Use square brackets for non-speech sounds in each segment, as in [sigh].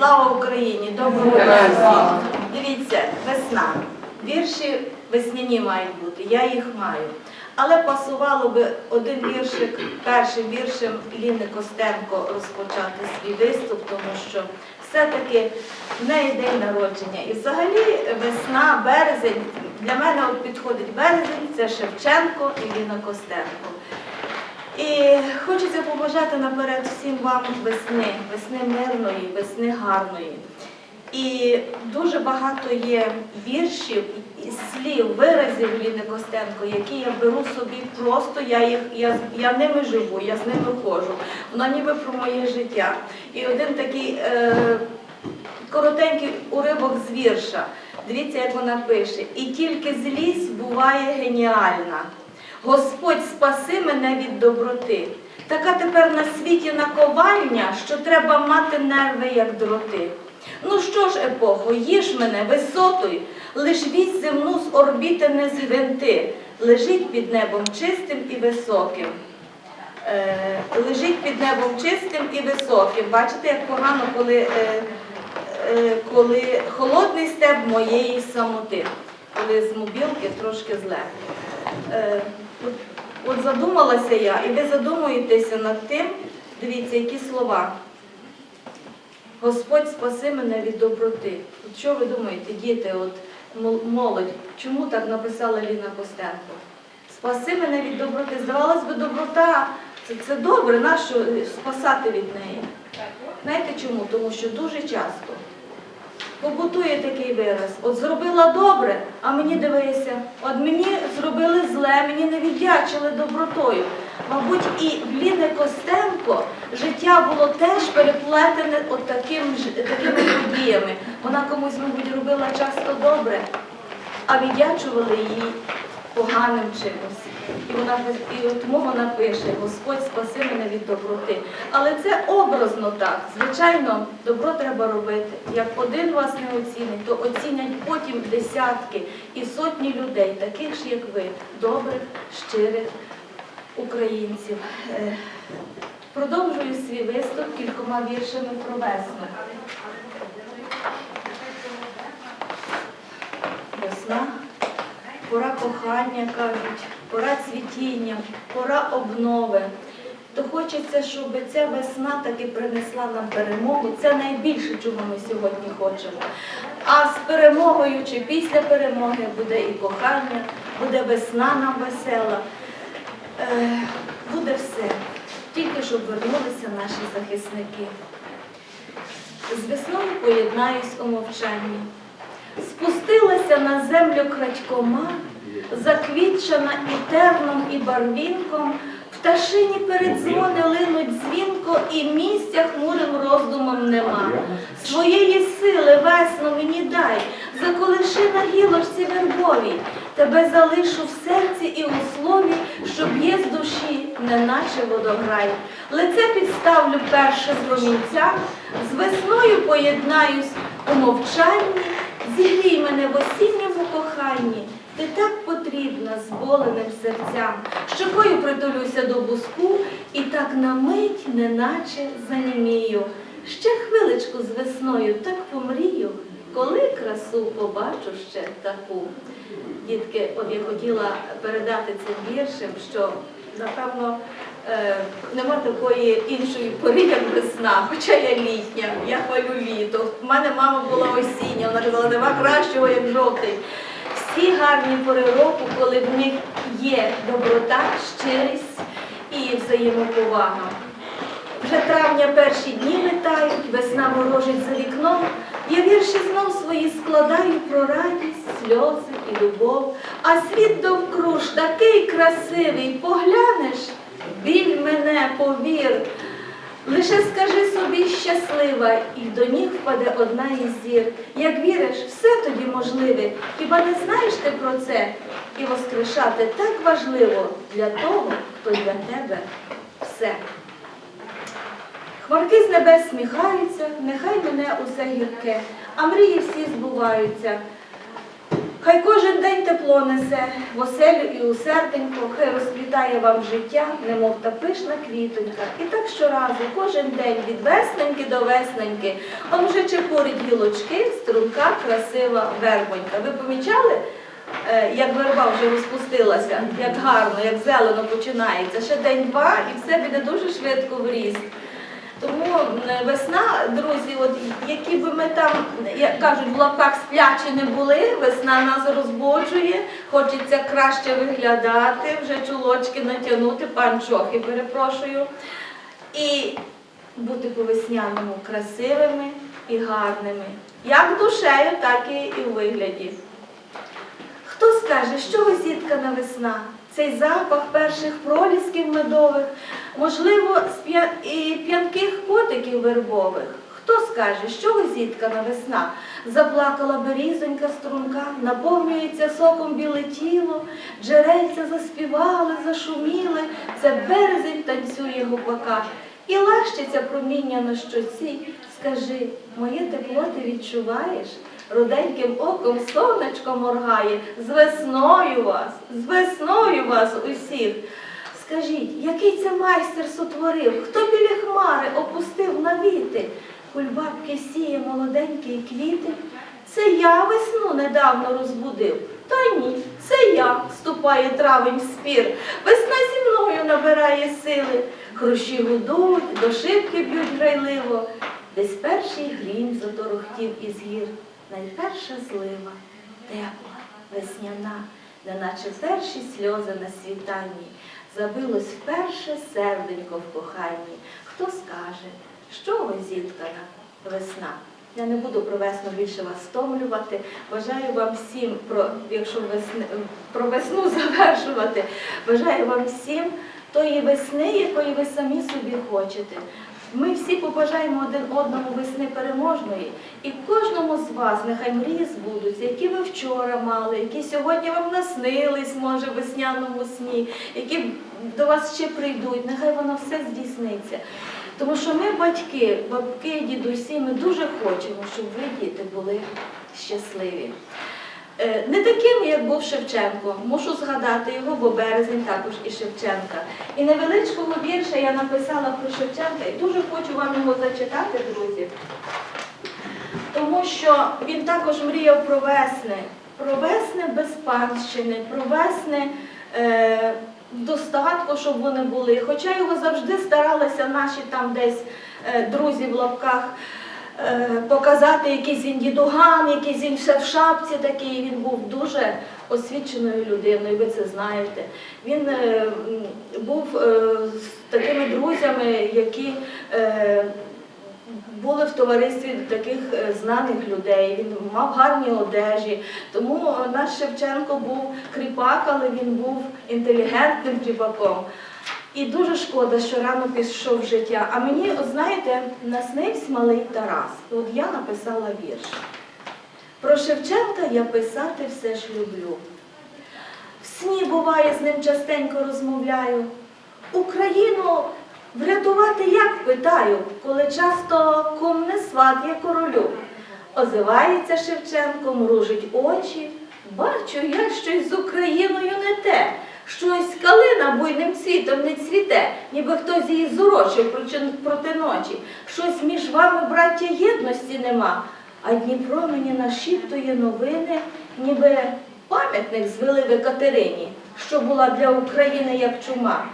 Слава Україні! Доброго дня! Дивіться, весна. Вірші весняні мають бути, я їх маю. Але пасувало би один віршик, першим віршем Ліни Костенко розпочати свій виступ, тому що все-таки в неї день народження. І взагалі весна, березень, для мене підходить березень, це Шевченко і Ліна Костенко. І хочеться побажати наперед всім вам весни, весни мирної, весни гарної. І дуже багато є віршів, слів, виразів Ліни Костенко, які я беру собі просто, я їх я, я ними живу, я з ними ходжу. Вона ніби про моє життя. І один такий е, коротенький уривок з вірша. Дивіться, як вона пише: І тільки злість буває геніальна. Господь спаси мене від доброти. Така тепер на світі наковальня, що треба мати нерви, як дроти. Ну що ж, епохо, їж мене висотою, лиш вісь земну з орбіти не згвинти, лежить під небом чистим і високим. Е, лежить під небом чистим і високим. Бачите, як погано, коли, е, е, коли холодний степ моєї самоти, коли з мобілки трошки зле. Е, от, от задумалася я, і ви задумуєтеся над тим, дивіться, які слова. Господь спаси мене від доброти. От що ви думаєте, діти, от молодь, чому так написала Ліна Костенко? Спаси мене від доброти. Здавалось би, доброта це, це добре, нащо спасати від неї? Знаєте чому? Тому що дуже часто побутує такий вираз. От зробила добре, а мені дивися, от мені зробили зле, мені не віддячили добротою. Мабуть, і в Ліни Костенко життя було теж переплетене от таким, такими подіями. Вона комусь, мабуть, робила часто добре, а віддячували їй поганим чимось. І вона і тому вона пише: Господь спаси мене від доброти. Але це образно так. Звичайно, добро треба робити. Як один вас не оцінить, то оцінять потім десятки і сотні людей, таких ж, як ви, добрих, щирих українців. Е, Продовжую свій виступ кількома віршами про весну. Весна, пора кохання, кажуть, пора цвітіння, пора обнови. То хочеться, щоб ця весна таки принесла нам перемогу. Це найбільше, чого ми сьогодні хочемо. А з перемогою чи після перемоги буде і кохання, буде весна нам весела. Е, буде все. Тільки щоб вернулися наші захисники. З весною поєднаюсь у мовчанні. Спустилася на землю крадькома, заквітчена і терном, і барвінком, пташині передзвони линуть дзвінко, і місця хмурим роздумом нема. Своєї сили весно мені дай, заколиши на гілочці вербовій, тебе залишу в серці і у слові, щоб є з душі, неначе водограй. Лице підставлю перше з промінця, з весною поєднаюсь у мовчанні, зігрій мене в осінньому коханні. Ти так потрібна зболеним серцям, щокою притулюся до буску і так на мить, неначе занімію. Ще хвиличку з весною так помрію, коли красу побачу ще таку. Дітки, от я хотіла передати цим віршем, що напевно е, нема такої іншої пори, як весна, хоча я літня, я хвалю літо. У мене мама була осіння, вона казала, нема кращого, як жовтий. Всі гарні пори року, коли в них є доброта, щирість і взаємоповага. Вже травня перші дні летають, весна ворожить за вікном. Я вірші знов свої складаю про радість, сльози і любов. А світ довкруж такий красивий, поглянеш, біль мене, повір. Лише скажи собі щаслива, і до ніг впаде одна із зір. Як віриш, все тоді можливе. Хіба не знаєш ти про це? І воскрешати так важливо для того, хто для тебе все. Хмарки з небес сміхаються, нехай мене усе гірке, а мрії всі збуваються. Хай кожен день тепло несе в оселю і у серденько, хай розквітає вам життя, немов та пишна квітонька. І так щоразу, кожен день від весненьки до весненьки, он вже чепурить гілочки, струнка, красива вербонька. Ви помічали, е, як верба вже розпустилася, як гарно, як зелено починається. Ще день-два і все піде дуже швидко в ріст. Тому е, весна, друзі, от які би ми там, як кажуть, в лапках сплячі не були, весна нас розбуджує, хочеться краще виглядати, вже чулочки натягнути, панчохи, перепрошую, і бути по-весняному красивими і гарними. Як душею, так і у вигляді. Хто скаже, з чого зіткана весна? Цей запах перших пролісків медових, можливо, і п'янких котиків вербових. Хто скаже, з чого зіткана весна? Заплакала берізонька струнка, наповнюється соком біле тіло, джерельця заспівали, зашуміли, це березень танцює гупака. І лащиться проміння на щоці. Скажи, моє тепло ти відчуваєш? Руденьким оком сонечко моргає, з весною вас, з весною вас усіх. Скажіть, який це майстер сотворив? Хто біля хмари опустив навіти? Кульбабки сіє молоденькі квіти. Це я весну недавно розбудив. Та ні, це я, вступає травень в спір. Весна зі мною набирає сили. Хрущі гудуть, до шибки б'ють грайливо. Десь перший грім заторохтів із гір. Найперша злива, тепла, весняна, неначе перші сльози на світанні. Забилось вперше серденько в коханні. Хто скаже, що ви зіткана весна? Я не буду про весну більше вас стомлювати. Бажаю вам всім, про, якщо весни, про весну [laughs] завершувати, бажаю вам всім тої весни, якої ви самі собі хочете. Ми всі побажаємо один одному весни переможної, і кожному з вас нехай мрії збудуться, які ви вчора мали, які сьогодні вам наснились, може, в весняному сні, які до вас ще прийдуть, нехай воно все здійсниться. Тому що ми, батьки, бабки, дідусі, ми дуже хочемо, щоб ви, діти, були щасливі. Е, Не таким, як був Шевченко. Мушу згадати його, бо березень також і Шевченка. І невеличкого вірша я написала про Шевченка і дуже хочу вам його зачитати, друзі. Тому що він також мріяв про весни, про весни без панщини, про весни е, достатку, щоб вони були. Хоча його завжди старалися наші там десь е, друзі в лапках показати якийсь він дідуган, якийсь він ще в шапці такий. Він був дуже освіченою людиною, ви це знаєте. Він е, був е, з такими друзями, які е, були в товаристві таких е, знаних людей, він мав гарні одежі. Тому е, наш Шевченко був кріпак, але він був інтелігентним кріпаком. І дуже шкода, що рано пішов в життя. А мені, от знаєте, наснився малий Тарас. От я написала вірш. Про Шевченка я писати все ж люблю. В сні буває з ним частенько розмовляю. Україну врятувати як питаю, коли часто кум не сват є королю. Озивається Шевченко, мружить очі. Бачу я щось з Україною не те. Щось калина буйним цвітом не цвіте, ніби хтось її зурочив проти- ночі. Щось між вами, браття, єдності нема. А Дніпро мені нашіптує новини, ніби пам'ятник звели в Катерині, що була для України як чума.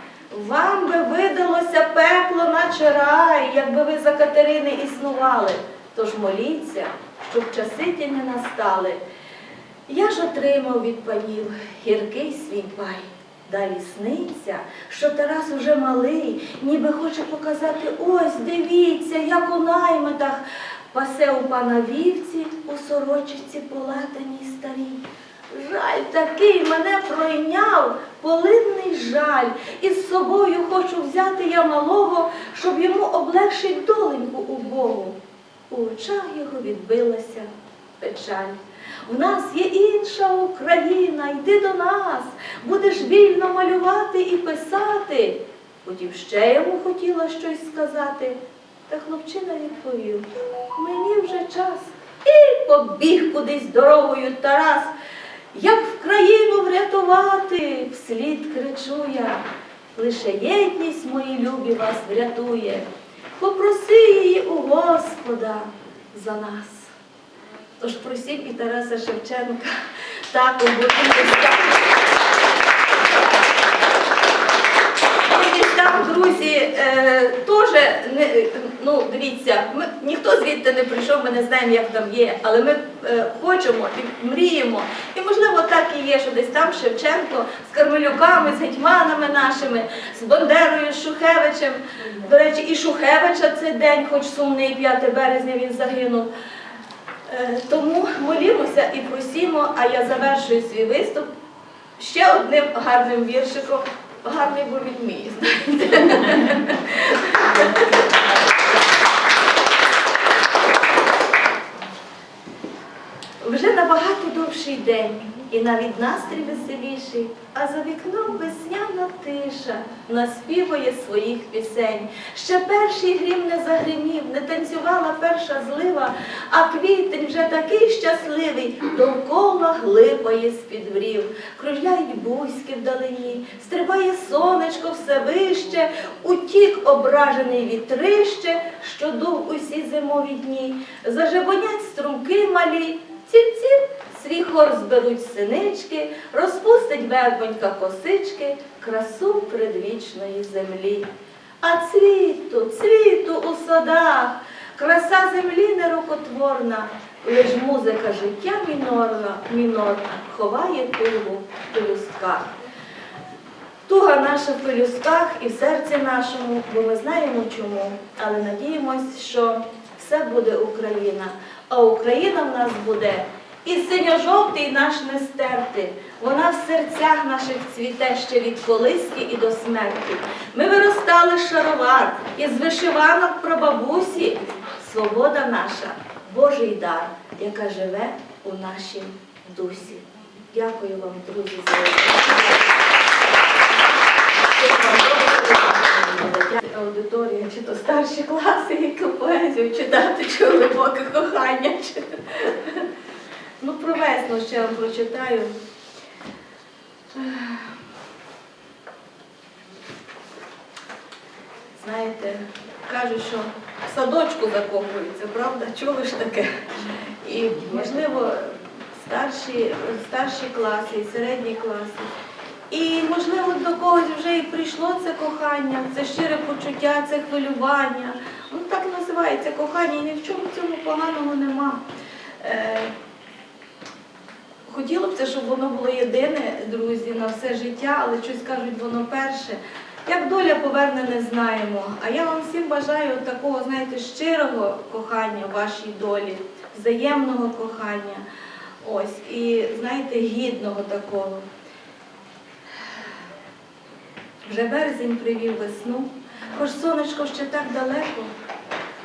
Вам би видалося пекло, наче рай, якби ви за Катерини існували. Тож моліться, щоб часи ті не настали. Я ж отримав від панів гіркий свій пай. Далі сниться, що Тарас уже малий, ніби хоче показати, ось дивіться, як у наймитах пасе у пана вівці у сорочці полатаній старій. Жаль такий мене пройняв, полинний жаль, і з собою хочу взяти я малого, щоб йому облегшить доленьку убогу. У очах його відбилася печаль. В нас є інша Україна, йди до нас, будеш вільно малювати і писати. Потім ще йому хотіла щось сказати, та хлопчина відповів, мені вже час. І побіг кудись дорогою Тарас. Як в країну врятувати, вслід кричу я, лише єдність мої любі вас врятує. Попроси її у Господа за нас. Тож просіть і Тараса Шевченка також там. Друзі, теж ну дивіться, ми ніхто звідти не прийшов, ми не знаємо, як там є, але ми е, хочемо і мріємо. І можливо так і є, що десь там Шевченко з Кармелюками, з гетьманами нашими, з Бандерою, з Шухевичем. До речі, і Шухевича цей день, хоч сумний 5 березня він загинув. Е, Тому молімося і просімо, а я завершую свій виступ ще одним гарним віршиком. Гарний, був мій, знаєте. Вже набагато довший день, і навіть настрій веселіший, а за вікном весняна тиша наспівує своїх пісень. Ще перший грім не загримів, не танцювала перша злива, а квітень вже такий щасливий, довкола глипає з-під врів. Кружляють бузьки вдалині, стрибає сонечко все вище, утік ображений вітрище, що дув усі зимові дні, зажебонять струмки малі. Ціп-ціп, свій хор зберуть синички, розпустить вербонька косички, красу предвічної землі. А цвіту, цвіту у садах, краса землі нерукотворна, лиш музика життя мінорна, мінорна ховає тугу в пелюстках. Туга наша в пелюстках і в серці нашому, бо ми знаємо чому, але надіємось, що все буде Україна, а Україна в нас буде і синьо-жовтий наш не стерти. Вона в серцях наших цвіте ще від колиски і до смерті. Ми виростали шаровар із вишиванок прабабусі. Свобода наша, Божий дар, яка живе у нашій дусі. Дякую вам, друзі, за увагу. Аудиторія, чи то старші класи, яку поезію читати, чи глибоке кохання. Чи... Ну, про весну ще вам прочитаю. Знаєте, кажуть, що в садочку закохуються, правда? Чули ж таке? І, можливо, старші, старші класи, і середні класи. І, можливо, до когось вже і прийшло це кохання, це щире почуття, це хвилювання. Воно так називається кохання, і ні в чому цьому поганого нема. Е, Хотіло б це, щоб воно було єдине, друзі, на все життя, але щось кажуть, воно перше. Як доля поверне, не знаємо. А я вам всім бажаю такого, знаєте, щирого кохання в вашій долі, взаємного кохання. Ось, і знаєте, гідного такого. Вже березень привів весну, хоч сонечко ще так далеко.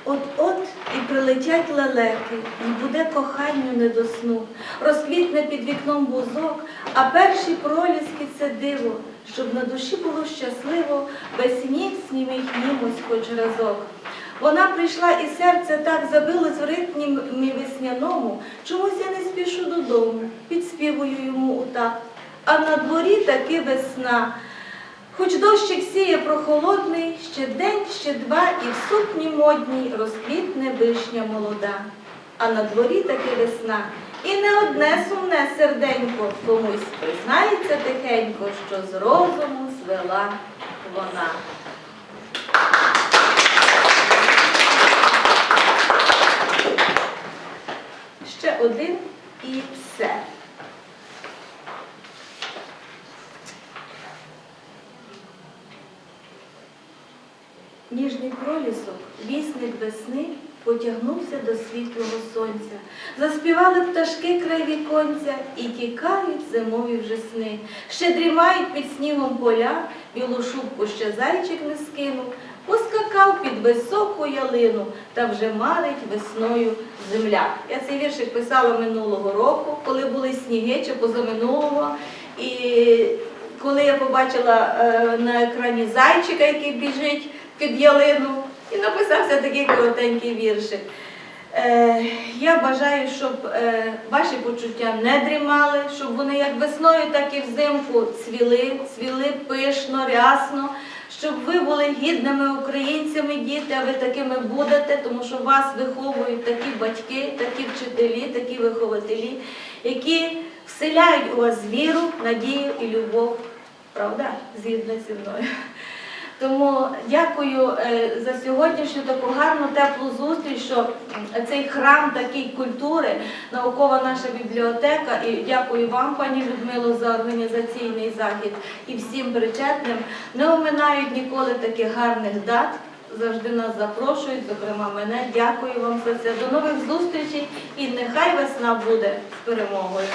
От-от і прилетять лелеки, і буде коханню не до сну. Розквітне під вікном бузок, а перші проліски це диво, щоб на душі було щасливо, весь ніг снімітнімось хоч разок. Вона прийшла і серце так забилось в ритмі весняному, чомусь я не спішу додому, підспівую йому у так. А на дворі таки весна. Хоч дощик сіє прохолодний, ще день, ще два, і в сукні модній розквітне вишня молода. А на дворі таки весна, і не одне сумне серденько комусь признається тихенько, що з розуму звела вона. Ще один і все. Ніжний пролісок, вісник весни, потягнувся до світлого сонця. Заспівали пташки край віконця і тікають зимові вже сни. Ще дрімають під снігом поля, білу шубку ще зайчик не скинув, поскакав під високу ялину та вже марить весною земля. Я цей віршик писала минулого року, коли були сніги чи позаминулого. І коли я побачила е, на екрані зайчика, який біжить під ялину, і написався такий коротенький віршик. Е, Я бажаю, щоб е, ваші почуття не дрімали, щоб вони як весною, так і взимку цвіли, цвіли пишно, рясно, щоб ви були гідними українцями, діти, а ви такими будете, тому що вас виховують такі батьки, такі вчителі, такі вихователі, які вселяють у вас віру, надію і любов. Правда? Згідно зі мною. Тому дякую е, за сьогоднішню таку гарну теплу зустріч, що цей храм такий культури, наукова наша бібліотека. І дякую вам, пані Людмило, за організаційний захід і всім причетним. Не оминають ніколи таких гарних дат. Завжди нас запрошують, зокрема мене. Дякую вам за це. До нових зустрічей і нехай весна буде з перемогою.